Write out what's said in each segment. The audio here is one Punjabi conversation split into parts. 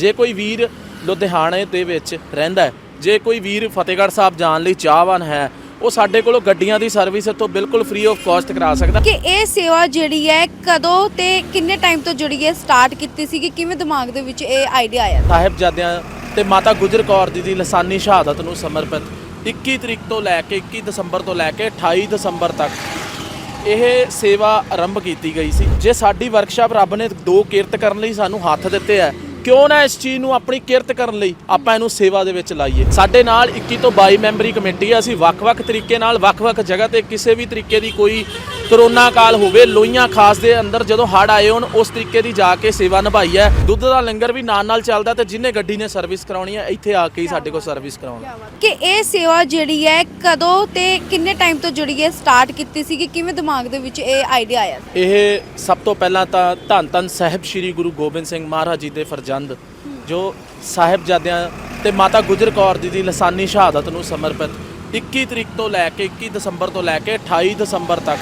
ਜੇ ਕੋਈ ਵੀਰ ਲੁਧਿਆਣੇ ਦੇ ਵਿੱਚ ਰਹਿੰਦਾ ਹੈ ਜੇ ਕੋਈ ਵੀਰ ਫਤਿਹਗੜ੍ਹ ਸਾਹਿਬ ਜਾਣ ਲਈ ਚਾਹਵਾਨ ਹੈ ਉਹ ਸਾਡੇ ਕੋਲੋਂ ਗੱਡੀਆਂ ਦੀ ਸਰਵਿਸ ਇੱਥੋਂ ਬਿਲਕੁਲ ਫ੍ਰੀ ਆਫ ਕਾਸਟ ਕਰਾ ਸਕਦਾ। ਕਿ ਇਹ ਸੇਵਾ ਜਿਹੜੀ ਹੈ ਕਦੋਂ ਤੇ ਕਿੰਨੇ ਟਾਈਮ ਤੋਂ ਜਿਹੜੀ ਹੈ ਸਟਾਰਟ ਕੀਤੀ ਸੀ ਕਿ ਕਿਵੇਂ ਦਿਮਾਗ ਦੇ ਵਿੱਚ ਇਹ ਆਈਡੀਆ ਆਇਆ? ਸਾਹਿਬਜ਼ਾਦਿਆਂ ਤੇ ਮਾਤਾ ਗੁਜਰ ਕੌਰ ਜੀ ਦੀ ਲਸਾਨੀ ਸ਼ਹਾਦਤ ਨੂੰ ਸਮਰਪਿਤ 21 ਤਰੀਕ ਤੋਂ ਲੈ ਕੇ 21 ਦਸੰਬਰ ਤੋਂ ਲੈ ਕੇ 28 ਦਸੰਬਰ ਤੱਕ ਇਹ ਸੇਵਾ ਆਰੰਭ ਕੀਤੀ ਗਈ ਸੀ। ਜੇ ਸਾਡੀ ਵਰਕਸ਼ਾਪ ਰੱਬ ਨੇ ਦੋ ਕਿਰਤ ਕਰਨ ਲਈ ਸਾਨੂੰ ਹੱਥ ਦਿੱਤੇ ਆ ਕਿਉਂ ਨਾ ਇਸ ਚੀਜ਼ ਨੂੰ ਆਪਣੀ ਕਿਰਤ ਕਰਨ ਲਈ ਆਪਾਂ ਇਹਨੂੰ ਸੇਵਾ ਦੇ ਵਿੱਚ ਲਾਈਏ? ਸਾਡੇ ਨਾਲ 21 ਤੋਂ 22 ਮੈਂਬਰੀ ਕਮੇਟੀ ਹੈ ਅਸੀਂ ਵੱਖ-ਵੱਖ ਤਰੀਕੇ ਨਾਲ ਵੱਖ-ਵੱਖ ਜਗ੍ਹਾ ਤੇ ਕਿਸੇ ਵੀ ਤਰੀਕੇ ਦੀ ਕੋਈ ਕਰੋਨਾ ਕਾਲ ਹੋਵੇ ਲੋਈਆਂ ਖਾਸ ਦੇ ਅੰਦਰ ਜਦੋਂ ਹੜ ਆਏ ਹੋਣ ਉਸ ਤਰੀਕੇ ਦੀ ਜਾ ਕੇ ਸੇਵਾ ਨਿਭਾਈ ਹੈ। ਦੁੱਧ ਦਾ ਲੰਗਰ ਵੀ ਨਾਲ ਨਾਲ ਚੱਲਦਾ ਤੇ ਜਿੰਨੇ ਗੱਡੀ ਨੇ ਸਰਵਿਸ ਕਰਾਉਣੀ ਹੈ ਇੱਥੇ ਆ ਕੇ ਹੀ ਸਾਡੇ ਕੋਲ ਸਰਵਿਸ ਕਰਾਉਣ। ਕਿ ਇਹ ਸੇਵਾ ਜਿਹੜੀ ਹੈ ਕਦੋਂ ਤੇ ਕਿੰਨੇ ਟਾਈਮ ਤੋਂ ਜਿਹੜੀ ਹੈ ਸਟਾਰਟ ਕੀਤੀ ਸੀ ਕਿ ਕਿਵੇਂ ਦਿਮਾਗ ਦੇ ਵਿੱਚ ਇਹ ਆਈਡੀਆ ਆਇਆ ਇਹ ਸਭ ਤੋਂ ਪਹਿਲਾਂ ਤਾਂ ਧੰਨ ਧੰਨ ਸਾਹਿਬ ਸ੍ਰੀ ਗੁਰੂ ਗੋਬਿੰਦ ਸਿੰਘ ਮਹਾਰਾਜ ਜੀ ਦੇ ਫਰਜ਼ੰਦ ਜੋ ਸਾਹਿਬਜ਼ਾਦਿਆਂ ਤੇ ਮਾਤਾ ਗੁਜਰ ਕੌਰ ਜੀ ਦੀ ਲਸਾਨੀ ਸ਼ਹਾਦਤ ਨੂੰ ਸਮਰਪਿਤ 21 ਤਰੀਕ ਤੋਂ ਲੈ ਕੇ 21 ਦਸੰਬਰ ਤੋਂ ਲੈ ਕੇ 28 ਦਸੰਬਰ ਤੱਕ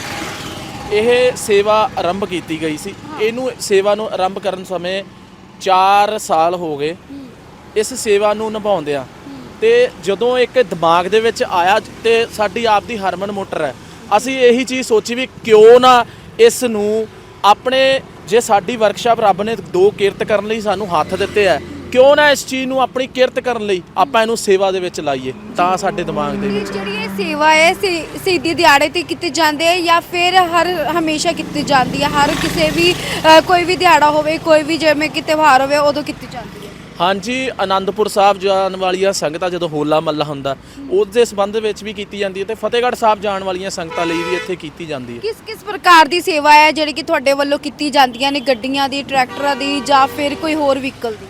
ਇਹ ਸੇਵਾ ਆਰੰਭ ਕੀਤੀ ਗਈ ਸੀ। ਇਹਨੂੰ ਸੇਵਾ ਨੂੰ ਆਰੰਭ ਕਰਨ ਸਮੇਂ 4 ਸਾਲ ਹੋ ਗਏ। ਇਸ ਸੇਵਾ ਨੂੰ ਨਿਭਾਉਂਦਿਆਂ ਤੇ ਜਦੋਂ ਇੱਕ ਦਿਮਾਗ ਦੇ ਵਿੱਚ ਆਇਆ ਤੇ ਸਾਡੀ ਆਪ ਦੀ ਹਰਮਨ ਮੋਟਰ ਹੈ। ਅਸੀਂ ਇਹੀ ਚੀਜ਼ ਸੋਚੀ ਵੀ ਕਿਉਂ ਨਾ ਇਸ ਨੂੰ ਆਪਣੇ ਜੇ ਸਾਡੀ ਵਰਕਸ਼ਾਪ ਰੱਬ ਨੇ ਦੋ ਕਿਰਤ ਕਰਨ ਲਈ ਸਾਨੂੰ ਹੱਥ ਦਿੱਤੇ ਆ ਕਿਉਂ ਨਾ ਇਸ ਚੀਜ਼ ਨੂੰ ਆਪਣੀ ਕਿਰਤ ਕਰਨ ਲਈ ਆਪਾਂ ਇਹਨੂੰ ਸੇਵਾ ਦੇ ਵਿੱਚ ਲਾਈਏ? ਤਾਂ ਸਾਡੇ ਦਿਮਾਗ ਦੇ ਵਿੱਚ। ਜਿਹੜੀ ਇਹ ਸੇਵਾ ਹੈ ਸ਼ਹੀਦੀ ਦਿਹਾੜੇ ਤੇ ਕੀਤੀ ਜਾਂਦੀ ਹੈ ਜਾਂ ਫਿਰ ਹਰ ਹਮੇਸ਼ਾ ਕੀਤੀ ਜਾਂਦੀ ਹੈ ਹਰ ਕਿਸੇ ਵੀ ਅ, ਕੋਈ ਵੀ ਦਿਹਾੜਾ ਹੋਵੇ ਕੋਈ ਵੀ ਜਿਵੇਂ ਕਿ ਤਿਉਹਾਰ ਹੋਵੇ ਉਦੋਂ ਕੀਤੀ ਜਾਂਦੀ ਹੈ। ਹਾਂਜੀ ਆਨੰਦਪੁਰ ਸਾਹਿਬ ਜਾਣ ਵਾਲੀਆਂ ਸੰਗਤਾਂ ਜਦੋਂ ਹੋਲਾ ਮੱਲਾ ਹੁੰਦਾ ਉਸ ਦੇ ਸੰਬੰਧ ਵਿੱਚ ਵੀ ਕੀਤੀ ਜਾਂਦੀ ਹੈ ਤੇ ਫਤਿਹਗੜ੍ਹ ਸਾਹਿਬ ਜਾਣ ਵਾਲੀਆਂ ਸੰਗਤਾਂ ਲਈ ਵੀ ਇੱਥੇ ਕੀਤੀ ਜਾਂਦੀ ਹੈ। ਕਿਸ ਕਿਸ ਪ੍ਰਕਾਰ ਦੀ ਸੇਵਾ ਹੈ ਜਿਹੜੀ ਕਿ ਤੁਹਾਡੇ ਵੱਲੋਂ ਕੀਤੀ ਜਾਂਦੀਆਂ ਨੇ? ਗੱਡੀਆਂ ਦੀ ਟਰੈਕਟਰਾਂ ਦੀ ਜਾਂ ਫਿਰ ਕੋਈ ਹੋਰ ਵਹੀਕਲ ਦੀ?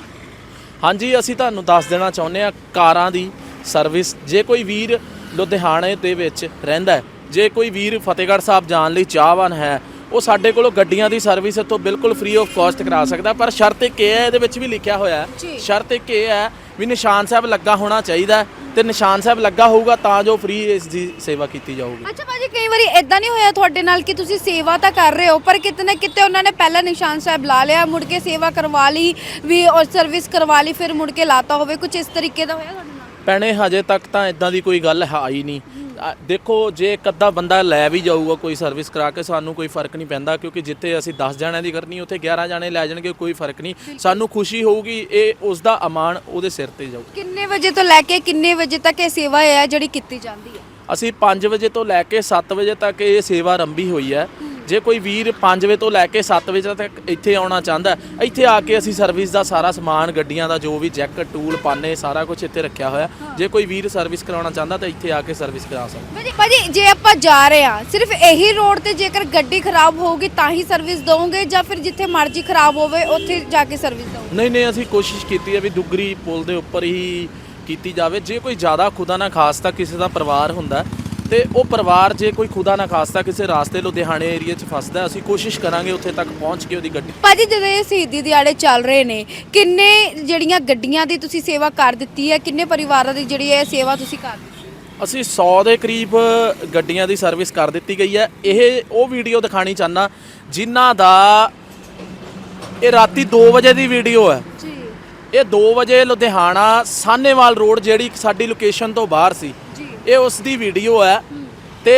ਹਾਂਜੀ, ਅਸੀਂ ਤੁਹਾਨੂੰ ਦੱਸ ਦੇਣਾ ਚਾਹੁੰਦੇ ਆ ਕਾਰਾਂ ਦੀ ਸਰਵਿਸ। ਜੇ ਕੋਈ ਵੀਰ ਲੁਧਿਆਣੇ ਦੇ ਵਿੱਚ ਰਹਿੰਦਾ ਜੇ ਕੋਈ ਵੀਰ ਫਤਿਹਗੜ੍ਹ ਸਾਹਿਬ ਜਾਣ ਲਈ ਚਾਹਵਾਨ ਹੈ ਉਹ ਸਾਡੇ ਕੋਲੋਂ ਗੱਡੀਆਂ ਦੀ ਸਰਵਿਸ ਇੱਥੋਂ ਬਿਲਕੁਲ ਫ੍ਰੀ ਆਫ ਕਾਸਟ ਕਰਾ ਸਕਦਾ ਪਰ ਸ਼ਰਤ ਇੱਕ ਇਹ ਹੈ ਇਹਦੇ ਵਿੱਚ ਵੀ ਲਿਖਿਆ ਹੋਇਆ। ਹੈ। ਸ਼ਰਤ ਇੱਕ ਇਹ ਹੈ ਵੀ ਨਿਸ਼ਾਨ ਸਾਹਿਬ ਲੱਗਾ ਹੋਣਾ ਚਾਹੀਦਾ ਤੇ ਨਿਸ਼ਾਨ ਸਾਹਿਬ ਲੱਗਾ ਹੋਊਗਾ ਤਾਂ ਜੋ ਫ੍ਰੀ ਇਸ ਦੀ ਸੇਵਾ ਕੀਤੀ ਜਾਊਗੀ। ਅੱਛਾ ਭਾਜੀ ਕਈ ਵਾਰੀ ਇਦਾਂ ਨਹੀਂ ਹੋਇਆ ਤੁਹਾਡੇ ਨਾਲ ਕਿ ਤੁਸੀਂ ਸੇਵਾ ਤਾਂ ਕਰ ਰਹੇ ਹੋ ਪਰ ਕਿਤੇ ਨਾ ਕਿਤੇ ਉਹਨਾਂ ਨੇ ਪਹਿਲਾਂ ਨਿਸ਼ਾਨ ਸਾਹਿਬ ਲਾ ਲਿਆ ਮੁੜ ਕੇ ਸੇਵਾ ਕਰਵਾ ਲਈ ਵੀ ਔਰ ਸਰਵਿਸ ਕਰਵਾ ਲਈ ਫਿਰ ਮੁੜ ਕੇ ਲਾਤਾ ਹੋਵੇ ਕੁਝ ਇਸ ਤਰੀਕੇ ਦਾ ਹੋਇਆ ਤੁਹਾਡੇ ਨਾਲ? ਪੈਣੇ ਹਜੇ ਤੱਕ ਤਾਂ ਇਦਾਂ ਦੀ ਕੋਈ ਗੱਲ ਹੈ ਹੀ ਨਹੀਂ। ਦੇਖੋ ਜੇ ਇੱਕ ਅੱਧਾ ਬੰਦਾ ਲੈ ਵੀ ਜਾਊਗਾ ਕੋਈ ਸਰਵਿਸ ਕਰਾ ਕੇ ਸਾਨੂੰ ਕੋਈ ਫ਼ਰਕ ਨਹੀਂ ਪੈਂਦਾ ਕਿਉਂਕਿ ਜਿੱਥੇ ਅਸੀਂ 10 ਜਣਿਆਂ ਦੀ ਕਰਨੀ ਉੱਥੇ 11 ਜਣੇ ਲੈ ਜਾਣਗੇ ਕੋਈ ਫ਼ਰਕ ਨਹੀਂ। ਸਾਨੂੰ ਖੁਸ਼ੀ ਹੋਊਗੀ ਇਹ ਉਸ ਦਾ ਅਮਾਨ ਉਹਦੇ ਸਿਰ ਤੇ ਜਾਊ। ਕਿੰਨੇ ਵਜੇ ਤੋਂ ਲੈ ਕੇ ਕਿੰਨੇ ਵਜੇ ਤੱਕ ਇਹ ਸੇਵਾ ਹੈ ਜਿਹੜੀ ਕੀਤੀ ਜਾਂਦੀ ਹੈ? ਅਸੀਂ 5 ਵਜੇ ਤੋਂ ਲੈ ਕੇ 7 ਵਜੇ ਤੱਕ ਇਹ ਸੇਵਾ ਆਰੰਭੀ ਹੋਈ ਹੈ। ਜੇ ਕੋਈ ਵੀਰ 5 ਵਜੇ ਤੋਂ ਲੈ ਕੇ 7 ਵਜੇ ਤੱਕ ਇੱਥੇ ਆਉਣਾ ਚਾਹੁੰਦਾ ਇੱਥੇ ਆ ਕੇ ਅਸੀਂ ਸਰਵਿਸ ਦਾ ਸਾਰਾ ਸਮਾਨ ਗੱਡੀਆਂ ਦਾ ਜੋ ਵੀ ਜੈਕ ਟੂਲ ਪਾਨੇ ਸਾਰਾ ਕੁਝ ਇੱਥੇ ਰੱਖਿਆ ਹੋਇਆ। ਜੇ ਕੋਈ ਵੀਰ ਸਰਵਿਸ ਕਰਾਉਣਾ ਚਾਹੁੰਦਾ ਤਾਂ ਇੱਥੇ ਆ ਕੇ ਸਰਵਿਸ ਕਰਾ ਸਕਦਾ ਭਾਜੀ ਭਾਜੀ ਜੇ ਆਪਾਂ ਜਾ ਰਹੇ ਆ ਸਿਰਫ ਇਹੀ ਰੋਡ ਤੇ ਜੇਕਰ ਗੱਡੀ ਖਰਾਬ ਹੋਊਗੀ ਤਾਂ ਹੀ ਸਰਵਿਸ ਦਵੋਗੇ ਜਾਂ ਫਿਰ ਜਿੱਥੇ ਮਰਜ਼ੀ ਖਰਾਬ ਹੋਵੇ ਉੱਥੇ ਜਾ ਕੇ ਸਰਵਿਸ ਦਵੋਗੇ ਨਹੀਂ ਨਹੀਂ ਅਸੀਂ ਕੋਸ਼ਿਸ਼ ਕੀਤੀ ਹੈ ਵੀ ਦੁੱਗਰੀ ਪੁਲ ਦੇ ਉੱਪਰ ਹੀ ਕੀਤੀ ਜਾਵੇ। ਜੇ ਕੋਈ ਜ਼ਿਆਦਾ ਖੁਦਾ ਨਾ ਖਾਸਤਾ ਕਿਸੇ ਦਾ ਪਰਿਵਾਰ ਹੁੰਦਾ ਤੇ ਉਹ ਪਰਿਵਾਰ ਜੇ ਕੋਈ ਖੁਦਾ ਨਾ ਖਾਸਤਾ ਕਿਸੇ ਰਾਸਤੇ ਲੁਧਿਆਣੇ ਏਰੀਆ 'ਚ ਫਸਦਾ ਅਸੀਂ ਕੋਸ਼ਿਸ਼ ਕਰਾਂਗੇ ਉੱਥੇ ਤੱਕ ਪਹੁੰਚ ਕੇ ਉਹਦੀ ਗੱਡੀ। ਭਾਜੀ ਜਦੋਂ ਇਹ ਸ਼ਹੀਦੀ ਦਿਹਾੜੇ ਚੱਲ ਰਹੇ ਨੇ ਕਿੰਨੇ ਜਿਹੜੀਆਂ ਗੱਡੀਆਂ ਦੀ ਤੁਸੀਂ ਸੇਵਾ ਕਰ ਦਿੱਤੀ ਹੈ? ਕਿੰਨੇ ਪਰਿਵਾਰਾਂ ਦੀ ਜਿਹੜੀ ਇਹ ਸੇਵਾ ਤੁਸੀਂ ਕਰ ਦਿੱਤੀ? ਅਸੀਂ 100 ਦੇ ਕਰੀਬ ਗੱਡੀਆਂ ਦੀ ਸਰਵਿਸ ਕਰ ਦਿੱਤੀ ਗਈ ਹੈ। ਇਹ ਉਹ ਵੀਡੀਓ ਦਿਖਾਣੀ ਚਾਹਨਾ ਜਿਨ੍ਹਾਂ ਦਾ ਇਹ ਰਾਤੀ 2 ਵਜੇ ਦੀ ਵੀਡੀਓ ਹੈ। ਜੀ। ਇਹ 2 ਵਜੇ ਲੁਧਿਆਣਾ ਸਾਹਨੇਵਾਲ ਰੋਡ ਜਿਹੜੀ ਸਾਡੀ ਲੋਕੇਸ਼ਨ ਤੋਂ ਬਾਹਰ ਸੀ। ਜੀ। ਇਹ ਉਸ ਦੀ ਵੀਡੀਓ ਹੈ ਤੇ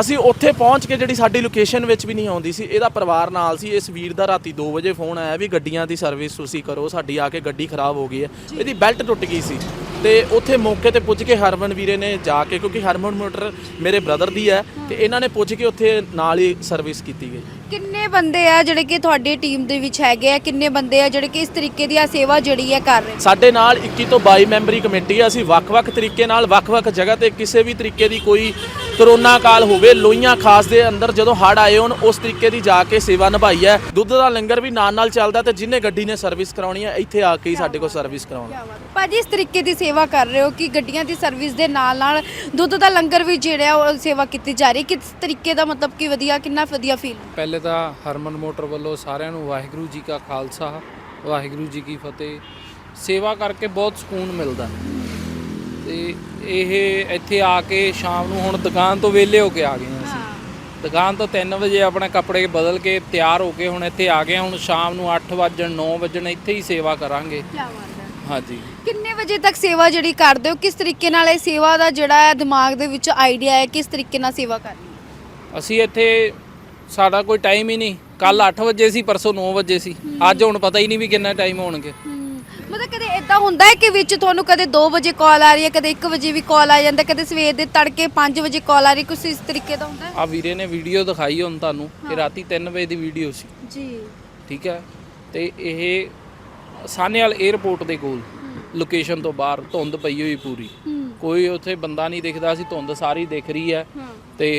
ਅਸੀਂ ਉੱਥੇ ਪਹੁੰਚ ਕੇ ਜਿਹੜੀ ਸਾਡੀ ਲੋਕੇਸ਼ਨ ਵਿੱਚ ਵੀ ਨਹੀਂ ਆਉਂਦੀ ਸੀ ਇਹਦਾ ਪਰਿਵਾਰ ਨਾਲ ਸੀ। ਇਸ ਵੀਰ ਦਾ ਰਾਤੀ 2 ਵਜੇ ਫੋਨ ਆਇਆ ਵੀ ਗੱਡੀਆਂ ਦੀ ਸਰਵਿਸ ਤੁਸੀਂ ਕਰੋ ਸਾਡੀ ਆ ਕੇ ਗੱਡੀ ਖਰਾਬ ਹੋ ਗਈ ਹੈ। ਇਹਦੀ ਬੈਲਟ ਟੁੱਟ ਗਈ ਸੀ। ਤੇ ਉੱਥੇ ਮੌਕੇ ਤੇ ਪੁੱਜ ਕੇ ਹਰਮਨ ਵੀਰੇ ਨੇ ਜਾ ਕੇ ਕਿਉਂਕਿ ਹਰਮਨ ਮੋਟਰ ਮੇਰੇ ਬ੍ਰਦਰ ਦੀ ਹੈ ਤੇ ਇਹਨਾਂ ਨੇ ਪੁੱਜ ਕੇ ਉੱਥੇ ਨਾਲ ਹੀ ਸਰਵਿਸ ਕੀਤੀ ਗਈ। ਕਿੰਨੇ ਬੰਦੇ ਆ ਜਿਹੜੇ ਕਿ ਤੁਹਾਡੀ ਟੀਮ ਦੇ ਵਿੱਚ ਹੈਗੇ ਆ? ਕਿੰਨੇ ਬੰਦੇ ਆ ਜਿਹੜੇ ਕਿ ਇਸ ਤਰੀਕੇ ਦੀ ਆ ਸੇਵਾ ਜਿਹੜੀ ਹੈ ਕਰ ਰਹੇ ਨੇ? ਸਾਡੇ ਨਾਲ 21 ਤੋਂ 22 ਮੈਂਬਰੀ ਕਮੇਟੀ ਹੈ ਅਸੀਂ ਵੱਖ-ਵੱਖ ਤਰੀਕੇ ਨਾਲ ਵੱਖ-ਵੱਖ ਜਗ੍ਹਾ ਤੇ ਕਿਸੇ ਵੀ ਤਰੀਕੇ ਦੀ ਕੋਈ ਕਰੋਨਾ ਕਾਲ ਹੋਵੇ ਲੋਈਆਂ ਖਾਸ ਦੇ ਅੰਦਰ ਜਦੋਂ ਹੜ ਆਏ ਹੋਣ ਉਸ ਤਰੀਕੇ ਦੀ ਜਾ ਕੇ ਸੇਵਾ ਨਿਭਾਈ ਹੈ। ਦੁੱਧ ਦਾ ਲੰਗਰ ਵੀ ਨਾਲ ਨਾਲ ਚੱਲਦਾ ਤੇ ਜਿੰਨੇ ਗੱਡੀ ਨੇ ਸਰਵਿਸ ਕਰਾਉਣੀ ਹੈ ਇੱਥੇ ਆ ਕੇ ਹੀ ਸਾਡੇ ਕੋਲ ਸਰਵਿਸ ਕਰਾਉਣਾ। ਭਾਜੀ ਇਸ ਤਰੀਕੇ ਦੀ ਸੇਵਾ ਕਰ ਰਹੇ ਹੋ ਕਿ ਗੱਡੀਆਂ ਦੀ ਸਰਵਿਸ ਦੇ ਨਾਲ ਨਾਲ ਦੁੱਧ ਦਾ ਲੰਗਰ ਵੀ ਜਿਹੜਾ ਉਹ ਸੇਵਾ ਕੀਤੀ ਜਾ ਰਹੀ ਹੈ? ਕਿਸ ਤਰੀਕੇ ਦਾ ਮਤਲਬ ਕਿ ਵਧੀਆ ਕਿੰਨਾ ਵਧੀਆ ਫੀਲ ਪਹਿਲੇ ਤਾਂ ਹਰਮਨ ਮੋਟਰ ਵੱਲੋਂ ਸਾਰਿਆਂ ਨੂੰ ਵਾਹਿਗੁਰੂ ਜੀ ਕਾ ਖਾਲਸਾ ਵਾਹਿਗੁਰੂ ਜੀ ਕੀ ਫਤਿਹ। ਸੇਵਾ ਕਰਕੇ ਬਹੁਤ ਸਕੂਨ ਮਿਲਦਾ। ਤੇ ਇਹ ਇੱਥੇ ਆ ਕੇ ਸ਼ਾਮ ਨੂੰ ਹੁਣ ਦੁਕਾਨ ਤੋਂ ਵਿਹਲੇ ਹੋ ਕੇ ਆ ਗਏ ਹਾਂ ਅਸੀਂ। ਦੁਕਾਨ ਤੋਂ 3 ਵਜੇ ਆਪਣੇ ਕੱਪੜੇ ਬਦਲ ਕੇ ਤਿਆਰ ਹੋ ਕੇ ਹੁਣ ਇੱਥੇ ਆ ਗਏ। ਹੁਣ ਸ਼ਾਮ ਨੂੰ 8 ਵਜਣ 9 ਵਜਣ ਇੱਥੇ ਹੀ ਸੇਵਾ ਕਰਾਂਗੇ। ਕੀ ਬਾਤ ਹੈ। ਹਾਂਜੀ। ਕਿੰਨੇ ਵਜੇ ਤੱਕ ਸੇਵਾ ਜਿਹੜੀ ਕਰਦੇ ਹੋ? ਕਿਸ ਤਰੀਕੇ ਨਾਲ ਇਹ ਸੇਵਾ ਦਾ ਜਿਹੜਾ ਹੈ ਦਿਮਾਗ ਦੇ ਵਿੱਚ ਆਈਡੀਆ ਹੈ ਕਿਸ ਤਰੀਕੇ ਨਾਲ ਸੇਵਾ ਕਰਨੀ ਹੈ? ਅਸੀਂ ਇੱਥੇ ਸਾਡਾ ਕੋਈ ਟਾਈਮ ਹੀ ਨਹੀਂ। ਕੱਲ 8 ਵਜੇ ਸੀ ਪਰਸੋਂ 9 ਵਜੇ ਸੀ। ਅੱਜ ਹੁਣ ਪਤਾ ਹੀ ਨਹੀਂ ਵੀ ਕਿੰਨਾ ਟਾਈਮ ਹੋਣਗੇ। ਮਤਲਬ ਕਦੇ ਇਦਾਂ ਹੁੰਦਾ ਹੈ ਕਿ ਵਿੱਚ ਤੁਹਾਨੂੰ ਕਦੇ 2 ਵਜੇ ਕਾਲ ਆ ਰਹੀ ਹੈ ਕਦੇ 1 ਵਜੇ ਵੀ ਕਾਲ ਆ ਜਾਂਦਾ ਕਦੇ ਸਵੇਰ ਦੇ ਤੜਕੇ 5 ਵਜੇ ਕਾਲ ਆ ਰਹੀ ਕੁਝ ਇਸ ਤਰੀਕੇ ਦਾ ਹੁੰਦਾ ਹੈ? ਆ ਵੀਰੇ ਨੇ ਵੀਡੀਓ ਦਿਖਾਈ ਹੁਣ ਤੁਹਾਨੂੰ ਇਹ ਰਾਤੀ 3 ਵਜੇ ਦੀ ਵੀਡੀਓ ਸੀ। ਜੀ। ਠੀਕ ਹੈ? ਤੇ ਇਹ ਸਾਨੇਵਾਲ 에ਅਰਪੋਰਟ ਦੇ ਕੋਲ ਲੋਕੇਸ਼ਨ ਤੋਂ ਬਾਹਰ ਧੁੰਦ ਪਈ ਹੋਈ ਪੂਰੀ। ਕੋਈ ਉੱਥੇ ਬੰਦਾ ਨਹੀਂ ਦਿਖਦਾ ਸੀ ਧੁੰਦ ਸਾਰੀ ਦਿਖ ਰਹੀ ਹੈ। ਤੇ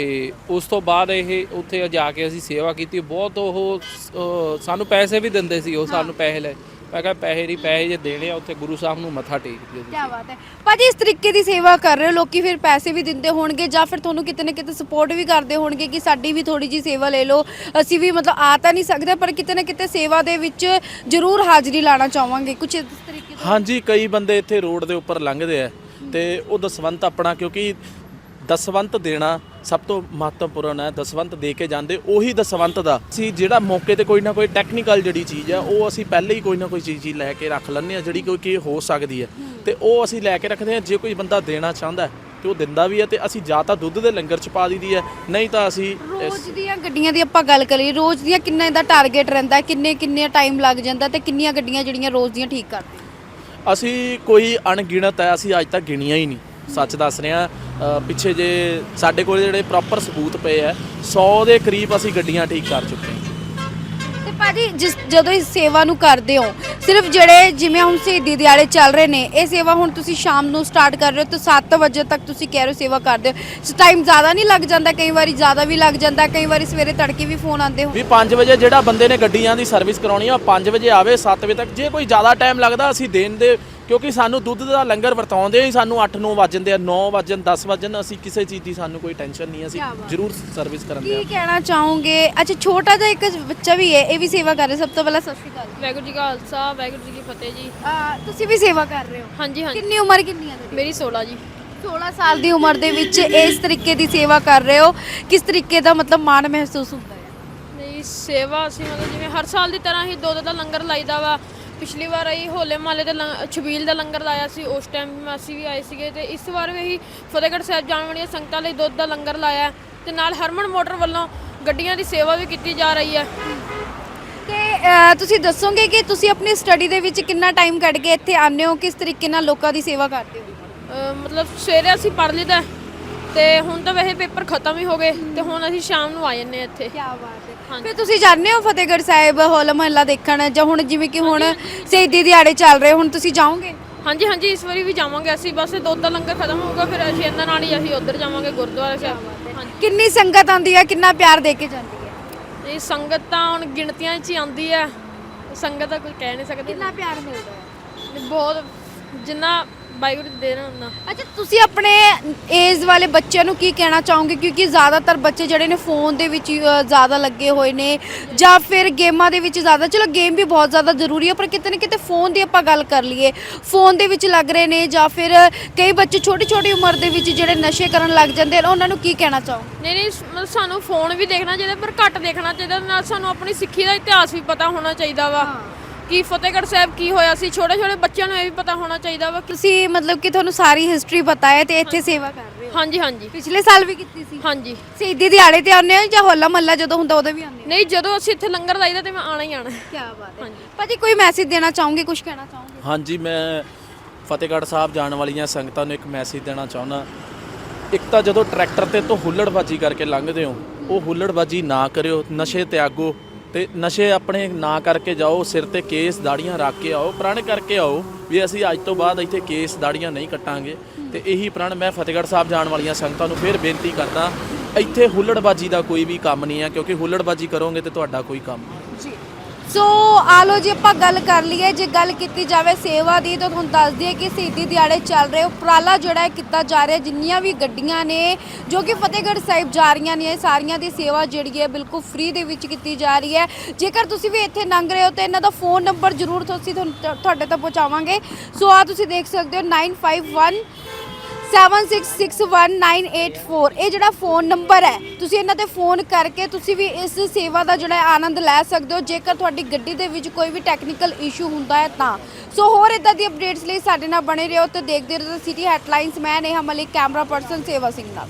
ਉਸ ਤੋਂ ਬਾਅਦ ਇਹ ਉੱਥੇ ਜਾ ਕੇ ਅਸੀਂ ਸੇਵਾ ਕੀਤੀ। ਬਹੁਤ ਉਹ ਸਾਨੂੰ ਪੈਸੇ ਵੀ ਦਿੰਦੇ ਸੀ ਉਹ ਸਾਨੂੰ ਪੈਸੇ ਲੈ ਮੈਂ ਕਿਹਾ ਪੈਸੇ ਨਹੀਂ ਪੈਸੇ ਜੇ ਦੇਣੇ ਆ ਉੱਥੇ ਗੁਰੂ ਸਾਹਿਬ ਨੂੰ ਮੱਥਾ ਟੇਕ ਦਿਓ ਤੁਸੀਂ। ਕੀ ਬਾਤ ਹੈ। ਭਾਜੀ ਇਸ ਤਰੀਕੇ ਦੀ ਸੇਵਾ ਕਰ ਰਹੇ ਹੋ ਲੋਕੀ ਫਿਰ ਪੈਸੇ ਵੀ ਦਿੰਦੇ ਹੋਣਗੇ ਜਾਂ ਫਿਰ ਤੁਹਾਨੂੰ ਕਿਤੇ ਨਾ ਕਿਤੇ ਸਪੋਰਟ ਵੀ ਕਰਦੇ ਹੋਣਗੇ ਕਿ ਸਾਡੀ ਵੀ ਥੋੜੀ ਜੀ ਸੇਵਾ ਲੈ ਲਓ। ਅਸੀਂ ਵੀ ਮਤਲਬ ਆ ਤਾਂ ਨਹੀਂ ਸਕਦੇ ਪਰ ਕਿਤੇ ਨਾ ਕਿਤੇ ਸੇਵਾ ਦੇ ਵਿੱਚ ਜ਼ਰੂਰ ਹਾਜ਼ਰੀ ਲਾਣਾ ਚਾਹਾਂਗੇ। ਕੁਝ ਇਸ ਤਰੀਕੇ ਦਾ ਹਾਂਜੀ ਕਈ ਬੰਦੇ ਇੱਥੇ ਰੋਡ ਦੇ ਉੱਪਰ ਲੰਘਦੇ ਆ ਤੇ ਉਹ ਦਸਵੰਤ ਆਪਣਾ ਕਿਉਂਕਿ ਦਸਵੰਤ ਦੇਣਾ ਸਭ ਤੋਂ ਮਹੱਤਵਪੂਰਨ ਹੈ ਦਸਵੰਤ ਦੇ ਕੇ ਜਾਂਦੇ ਉਹੀ ਦਸਵੰਤ ਦਾ। ਅਸੀਂ ਜਿਹੜਾ ਮੌਕੇ ਤੇ ਕੋਈ ਨਾ ਕੋਈ ਟੈਕਨੀਕਲ ਜਿਹੜੀ ਚੀਜ਼ ਹੈ ਉਹ ਅਸੀਂ ਪਹਿਲੇ ਹੀ ਕੋਈ ਨਾ ਕੋਈ ਚੀਜ਼ ਹੀ ਲੈ ਕੇ ਰੱਖ ਲੈਂਦੇ ਆ ਜਿਹੜੀ ਕੋਈ ਕੀ ਹੋ ਸਕਦੀ ਹੈ। ਤੇ ਉਹ ਅਸੀਂ ਲੈ ਕੇ ਰੱਖਦੇ ਆ ਜੇ ਕੋਈ ਬੰਦਾ ਦੇਣਾ ਚਾਹੁੰਦਾ ਹੈ ਤੇ ਉਹ ਦਿੰਦਾ ਵੀ ਹੈ ਤੇ ਅਸੀਂ ਜਾਂ ਤਾਂ ਦੁੱਧ ਦੇ ਲੰਗਰ ਚ ਪਾ ਦਈਦੀ ਹੈ ਨਹੀਂ ਤਾਂ ਅਸੀਂ ਰੋਜ਼ ਦੀਆਂ ਗੱਡੀਆਂ ਦੀ ਆਪਾਂ ਗੱਲ ਕਰੀਏ ਰੋਜ਼ ਦੀਆਂ ਕਿੰਨਾ ਇਹਦਾ ਟਾਰਗੇਟ ਰਹਿੰਦਾ ਕਿੰਨੇ ਕਿੰਨੇ ਟਾਈਮ ਲੱਗ ਜਾਂਦਾ ਤੇ ਕਿੰਨੀਆਂ ਗੱਡੀਆਂ ਜਿਹੜੀਆਂ ਰੋਜ਼ ਦੀਆਂ ਠੀਕ ਕਰਦੇ ਹੋ? ਅਸੀਂ ਕੋਈ ਅਣਗਿਣਤ ਹੈ ਅਸੀਂ ਅੱਜ ਤੱਕ ਗਿਣੀਆਂ ਹੀ ਨਹੀਂ। ਸੱਚ ਦੱਸ ਰਹੇ ਪਿੱਛੇ ਜੇ ਸਾਡੇ ਕੋਲ ਜਿਹੜੇ ਪ੍ਰੋਪਰ ਸਬੂਤ ਪਏ ਆ 100 ਦੇ ਕਰੀਬ ਅਸੀਂ ਗੱਡੀਆਂ ਠੀਕ ਕਰ ਚੁੱਕੇ ਹਾਂ। ਤੇ ਭਾਜੀ ਜਿਸ ਜਦੋਂ ਇਸ ਸੇਵਾ ਨੂੰ ਕਰਦੇ ਹੋ ਸਿਰਫ ਜਿਹੜੇ ਜਿਵੇਂ ਹੁਣ ਸ਼ਹੀਦੀ ਦਿਹਾੜੇ ਚੱਲ ਰਹੇ ਨੇ ਇਹ ਸੇਵਾ ਹੁਣ ਤੁਸੀਂ ਸ਼ਾਮ ਨੂੰ ਸਟਾਰਟ ਕਰ ਰਹੇ ਹੋ ਤੇ 7 ਵਜੇ ਤੱਕ ਤੁਸੀਂ ਕਹਿ ਰਹੇ ਹੋ ਸੇਵਾ ਕਰਦੇ ਹੋ। ਟਾਈਮ ਜ਼ਿਆਦਾ ਨਹੀਂ ਲੱਗ ਜਾਂਦਾ ਕਈ ਵਾਰੀ ਜ਼ਿਆਦਾ ਵੀ ਲੱਗ ਜਾਂਦਾ ਕਈ ਵਾਰੀ ਸਵੇਰੇ ਤੜਕੇ ਵੀ ਫੋਨ ਆਉਂਦੇ ਹੋ। ਵੀ 5 ਵਜੇ ਜਿਹੜਾ ਬੰਦੇ ਨੇ ਗੱਡੀਆਂ ਦੀ ਸਰਵਿਸ ਕਰਾਉਣੀ ਆ 5 ਵਜੇ ਆਵੇ 7 ਵਜੇ ਤੱਕ। ਜੇ ਕੋਈ ਜ਼ਿਆਦਾ ਟਾਈਮ ਲੱਗਦਾ ਅਸੀਂ ਦੇਣ ਦੇ ਕਿਉਂਕਿ ਸਾਨੂੰ ਦੁੱਧ ਦਾ ਲੰਗਰ ਵਰਤਾਉਂਦੇ ਹੀ ਸਾਨੂੰ 8-9 ਵੱਜ ਜਾਂਦੇ ਆ 9 ਵਜਣ 10 ਵਜਣ ਅਸੀਂ ਕਿਸੇ ਚੀਜ਼ ਦੀ ਸਾਨੂੰ ਕੋਈ ਟੈਨਸ਼ਨ ਨਹੀਂ ਅਸੀਂ ਕਿਆ ਬਾਤ। ਜ਼ਰੂਰ ਸਰਵਿਸ ਕਰਨ ਦੇ ਕੀ ਕਹਿਣਾ ਚਾਹੋਗੇ? ਅੱਛਾ ਛੋਟਾ ਜਿਹਾ ਇੱਕ ਬੱਚਾ ਵੀ ਹੈ ਇਹ ਵੀ ਸੇਵਾ ਕਰ ਰਿਹਾ ਸਭ ਤੋਂ ਪਹਿਲਾਂ ਸਤਿ ਸ਼੍ਰੀ ਅਕਾਲ ਵਾਹਿਗੁਰੂ ਜੀ ਕਾ ਖਾਲਸਾ ਵਾਹਿਗੁਰੂ ਜੀ ਕੀ ਫਤਿਹ ਜੀ। ਅਹ ਤੁਸੀਂ ਵੀ ਸੇਵਾ ਕਰ ਰਹੇ ਹੋ? ਹਾਂਜੀ ਹਾਂਜੀ। ਕਿੰਨੀ ਉਮਰ ਕਿੰਨੀ ਹੈ ਤੁਹਾਡੀ? ਮੇਰੀ 16 ਜੀ। 16 ਸਾਲ ਦੀ ਉਮਰ ਦੇ ਵਿੱਚ ਇਸ ਤਰੀਕੇ ਦੀ ਸੇਵਾ ਕਰ ਰਹੇ ਹੋ? ਕਿਸ ਤਰੀਕੇ ਦਾ ਮਤਲਬ ਮਾਣ ਮਹਿਸੂਸ ਹੁੰਦਾ ਹੈ? ਮੇਰੀ ਸੇਵਾ ਅਸੀਂ ਮਤਲਬ ਜਿਵੇਂ ਹਰ ਸਾਲ ਦੀ ਤਰ੍ਹਾਂ ਹੀ ਦੋ ਦੋ ਦਾ ਲੰਗਰ ਲਾਈਦਾ ਵਾ ਪਿਛਲੀ ਵਾਰ ਅਸੀਂ ਹੋਲੇ ਮਾਲੇ ਦੇ ਲੰਗ- ਛਬੀਲ ਦਾ ਲੰਗਰ ਲਾਇਆ ਸੀ ਉਸ ਟਾਈਮ ਵੀ ਅਸੀਂ ਵੀ ਆਏ ਸੀਗੇ ਤੇ ਇਸ ਵਾਰ ਵੀ ਅਸੀਂ ਫਤਿਹਗੜ੍ਹ ਸਾਹਿਬ ਜਾਣ ਵਾਲੀਆਂ ਸੰਗਤਾਂ ਲਈ ਦੁੱਧ ਦਾ ਲੰਗਰ ਲਾਇਆ ਤੇ ਨਾਲ ਹਰਮਨ ਮੋਟਰ ਵੱਲੋਂ ਗੱਡੀਆਂ ਦੀ ਸੇਵਾ ਵੀ ਕੀਤੀ ਜਾ ਰਹੀ ਹੈ। ਤੇ ਅਹ, ਤੁਸੀਂ ਦੱਸੋਗੇ ਕਿ ਤੁਸੀਂ ਆਪਣੀ ਸਟੱਡੀ ਦੇ ਵਿੱਚ ਕਿੰਨਾ ਟਾਈਮ ਕੱਢ ਕੇ ਇੱਥੇ ਆਉਂਦੇ ਹੋ ਕਿਸ ਤਰੀਕੇ ਨਾਲ ਲੋਕਾਂ ਦੀ ਸੇਵਾ ਕਰਦੇ ਹੋ? ਅਹ ਮਤਲਬ ਸਵੇਰੇ ਅਸੀਂ ਪੜ੍ਹ ਲਈਦਾ ਤੇ ਹੁਣ ਤਾਂ ਵੈਸੇ ਪੇਪਰ ਖਤਮ ਹੀ ਹੋ ਗਏ ਤੇ ਹੁਣ ਅਸੀਂ ਸ਼ਾਮ ਨੂੰ ਆ ਜੰਨੇ ਇੱਥੇ। ਕੀ ਬਾਤ ਹੈ। ਫਿਰ ਤੁਸੀਂ ਜਾਂਦੇ ਹੋ ਫਤਿਹਗੜ੍ਹ ਸਾਹਿਬ ਹੋਲਾ ਮਹੱਲਾ ਦੇਖਣ? ਜਾਂ ਹੁਣ ਜਿਵੇਂ ਕਿ ਹੁਣ ਸ਼ਹੀਦੀ ਦਿਹਾੜੇ ਚੱਲ ਰਹੇ ਹੁਣ ਤੁਸੀਂ ਜਾਓਗੇ? ਹਾਂਜੀ ਹਾਂਜੀ ਇਸ ਵਾਰੀ ਵੀ ਜਾਵਾਂਗੇ ਅਸੀਂ। ਬਸ ਦਾ ਲੰਗਰ ਖਤਮ ਹੋਊਗਾ ਫਿਰ ਅਸੀਂ ਇਹਨਾਂ ਨਾਲ ਹੀ ਅਸੀਂ ਉੱਧਰ ਜਾਵਾਂਗੇ ਗੁਰਦੁਆਰਾ ਸਾਹਿਬ। ਹਾਂਜੀ। ਕਿੰਨੀ ਸੰਗਤ ਆਉਂਦੀ ਹੈ ਕਿੰਨਾ ਪਿਆਰ ਦੇ ਕੇ ਜਾਂਦੀ ਹੈ? ਇਹ ਸੰਗਤ ਤਾਂ ਹੁਣ ਗਿਣਤੀਆਂ 'ਚ ਹੀ ਆਉਂਦੀ ਹੈ। ਸੰਗਤ ਤਾਂ ਕੋਈ ਕਹਿ ਨਹੀਂ ਸਕਦੇ। ਕਿੰਨਾ ਪਿਆਰ ਮਿਲਦਾ ਹੈ? ਬਹੁਤ ਜਿੰਨਾ ਵਾਹਿਗੁਰੂ ਦੇ ਦੇਣਾ ਉਹਨਾਂ। ਅੱਛਾ ਤੁਸੀਂ ਆਪਣੇ ਏਜ ਵਾਲੇ ਬੱਚਿਆਂ ਨੂੰ ਕੀ ਕਹਿਣਾ ਚਾਹੋਗੇ? ਕਿਉਂਕਿ ਜ਼ਿਆਦਾਤਰ ਬੱਚੇ ਜਿਹੜੇ ਨੇ ਫੋਨ ਦੇ ਵਿੱਚ ਅ, ਜ਼ਿਆਦਾ ਲੱਗੇ ਹੋਏ ਨੇ ਜਾਂ ਫਿਰ ਗੇਮਾਂ ਦੇ ਵਿੱਚ ਜ਼ਿਆਦਾ। ਚਲੋ ਗੇਮ ਵੀ ਬਹੁਤ ਜ਼ਿਆਦਾ ਜ਼ਰੂਰੀ ਹੈ ਪਰ ਕਿਤੇ ਨਾ ਕਿਤੇ ਫੋਨ ਦੀ ਆਪਾਂ ਗੱਲ ਕਰ ਲਈਏ। ਫੋਨ ਦੇ ਵਿੱਚ ਲੱਗ ਰਹੇ ਨੇ ਜਾਂ ਫਿਰ ਕਈ ਬੱਚੇ ਛੋਟੀ ਛੋਟੀ ਉਮਰ ਦੇ ਵਿੱਚ ਜਿਹੜੇ ਨਸ਼ੇ ਕਰਨ ਲੱਗ ਜਾਂਦੇ ਨੇ ਉਹਨਾਂ ਨੂੰ ਕੀ ਕਹਿਣਾ ਚਾਹੋ ਨਹੀਂ ਨਹੀਂ ਸ- ਮਤਲਬ ਸਾਨੂੰ ਫੋਨ ਵੀ ਦੇਖਣਾ ਚਾਹੀਦਾ ਪਰ ਘੱਟ ਦੇਖਣਾ ਚਾਹੀਦਾ। ਨਾਲ ਸਾਨੂੰ ਆਪਣੀ ਸਿੱਖੀ ਦਾ ਇਤਿਹਾਸ ਵੀ ਪਤਾ ਹੋਣਾ ਚਾਹੀਦਾ ਵਾ। ਕਿ ਫਤਿਹਗੜ੍ਹ ਸਾਹਿਬ ਕੀ ਹੋਇਆ ਸੀ? ਛੋਟੇ ਛੋਟੇ ਬੱਚਿਆਂ ਨੂੰ ਇਹ ਵੀ ਪਤਾ ਹੋਣਾ ਚਾਹੀਦਾ ਵਾ ਕਿ ਤੁਸੀਂ ਮਤਲਬ ਕਿ ਤੁਹਾਨੂੰ ਸਾਰੀ ਹਿਸਟਰੀ ਪਤਾ ਹੈ ਤੇ ਇੱਥੇ ਸੇਵਾ ਕਰ ਰਹੇ ਹੋ। ਹਾਂਜੀ ਹਾਂਜੀ। ਪਿਛਲੇ ਸਾਲ ਵੀ ਕੀਤੀ ਸੀ। ਹਾਂਜੀ। ਸ਼ਹੀਦੀ ਦਿਹਾੜੇ ਤੇ ਆਉਂਦੇ ਹੋ ਜਾਂ ਹੋਲਾ ਮਹੱਲਾ ਜਦੋਂ ਹੁੰਦਾ ਉਦੋਂ ਵੀ ਆਉਂਦੇ ਹੋ? ਨਹੀਂ ਜਦੋਂ ਅਸੀਂ ਇੱਥੇ ਲੰਗਰ ਲਾਈਦਾ ਤੇ ਮੈਂ ਆਣਾ ਹੀ ਆਣਾ ਕੀ ਬਾਤ ਹੈ। ਹਾਂਜੀ। ਭਾਜੀ ਕੋਈ ਮੈਸੇਜ ਦੇਣਾ ਚਾਹੋਗੇ ਕੁਝ ਕਹਿਣਾ ਚਾਹੋਗੇ? ਹਾਂਜੀ ਮੈਂ ਫਤਿਹਗੜ੍ਹ ਸਾਹਿਬ ਜਾਣ ਵਾਲੀਆਂ ਸੰਗਤਾਂ ਨੂੰ ਇੱਕ ਮੈਸੇਜ ਦੇਣਾ ਚਾਹੁੰਦਾ। ਇੱਕ ਤਾਂ ਜਦੋਂ ਟਰੈਕਟਰ ਤੇ ਤੋਂ ਹੁੱਲੜਬਾਜੀ ਕਰਕੇ ਲੰਘਦੇ ਹੋ ਉਹ ਹੁੱਲੜਬਾਜੀ ਨਾ ਕਰਿਓ ਨਸ਼ੇ ਤਿਆਗੋ ਤੇ ਨਸ਼ੇ ਆਪਣੇ ਨਾ ਕਰਕੇ ਜਾਓ, ਸਿਰ ਤੇ ਕੇਸ ਦਾੜੀਆਂ ਰੱਖ ਕੇ ਆਓ, ਪ੍ਰਣ ਕਰਕੇ ਆਓ ਵੀ ਅਸੀਂ ਅੱਜ ਤੋਂ ਬਾਅਦ ਇੱਥੇ ਕੇਸ ਦਾੜੀਆਂ ਨਹੀਂ ਕੱਟਾਂਗੇ। ਤੇ ਇਹੀ ਪ੍ਰਣ ਮੈਂ ਫਤਿਹਗੜ੍ਹ ਸਾਹਿਬ ਜਾਣ ਵਾਲੀਆਂ ਸੰਗਤਾਂ ਨੂੰ ਫਿਰ ਬੇਨਤੀ ਕਰਦਾ, ਇੱਥੇ ਹੁੱਲੜਬਾਜੀ ਦਾ ਕੋਈ ਵੀ ਕੰਮ ਨਹੀਂ ਹੈ, ਕਿਉਂਕਿ ਹੁੱਲੜਬਾਜੀ ਕਰੋਗੇ ਤੇ ਤੁਹਾਡਾ ਕੋਈ ਕੰਮ ਨਹੀਂ। ਸੋ ਆ ਲੋ ਜੀ, ਆਪਾਂ ਗੱਲ ਕਰ ਲਈਏ। ਜੇ ਗੱਲ ਕੀਤੀ ਜਾਵੇ ਸੇਵਾ ਦੀ, ਤਾਂ ਤੁਹਾਨੂੰ ਦੱਸ ਦਈਏ ਕਿ ਸ਼ਹੀਦੀ ਦਿਹਾੜੇ ਚੱਲ ਰਹੇ। ਉਪਰਾਲਾ ਜਿਹੜਾ ਹੈ ਕੀਤਾ ਜਾ ਰਿਹਾ, ਜਿੰਨੀਆਂ ਵੀ ਗੱਡੀਆਂ ਨੇ, ਜੋ ਕਿ ਫਤਿਹਗੜ੍ਹ ਸਾਹਿਬ ਜਾ ਰਹੀਆਂ ਨੇ, ਇਹ ਸਾਰੀਆਂ ਦੀ ਸੇਵਾ ਜਿਹੜੀ ਹੈ ਬਿਲਕੁਲ ਫ੍ਰੀ ਦੇ ਵਿੱਚ ਕੀਤੀ ਜਾ ਰਹੀ ਹੈ। ਜੇਕਰ ਤੁਸੀਂ ਵੀ ਇੱਥੇ ਲੰਘ ਰਹੇ ਹੋ, ਤਾਂ ਇਹਨਾਂ ਦਾ ਫੋਨ ਨੰਬਰ ਜ਼ਰੂਰ ਤੁਸੀਂ ਤੁਹਾਨੂੰ- ਤੁਹਾਡੇ ਤੱਕ ਪਹੁੰਚਾਵਾਂਗੇ ਸੋ ਆ ਤੁਸੀਂ ਦੇਖ ਸਕਦੇ ਹੋ 951 76619884 ਇਹ ਜਿਹੜਾ ਫੋਨ ਨੰਬਰ ਹੈ ਤੁਸੀਂ ਇਹਨਾਂ ਤੇ ਫੋਨ ਕਰਕੇ ਤੁਸੀਂ ਵੀ ਇਸ ਸੇਵਾ ਦਾ ਜਿਹੜਾ ਆਨੰਦ ਲੈ ਸਕਦੇ ਹੋ ਜੇਕਰ ਤੁਹਾਡੀ ਗੱਡੀ ਦੇ ਵਿੱਚ ਕੋਈ ਵੀ ਟੈਕਨੀਕਲ ਇਸ਼ੂ ਹੁੰਦਾ ਹੈ ਤਾਂ ਸੋ ਹੋਰ ਇਦਾਂ ਦੀ ਅਪਡੇਟਸ ਲਈ ਸਾਡੇ ਨਾਲ ਬਣੇ ਰਹੋ ਤੇ ਦੇਖਦੇ ਰਹੋ ਸਿਟੀ ਹੈਡਲਾਈਨਸ ਮੈਂ ਨੇਹਾ ਮਲਿਕ ਕੈਮਰਾ ਪਰਸਨ ਸੇਵਾ ਸਿੰਘ ਨਾਲ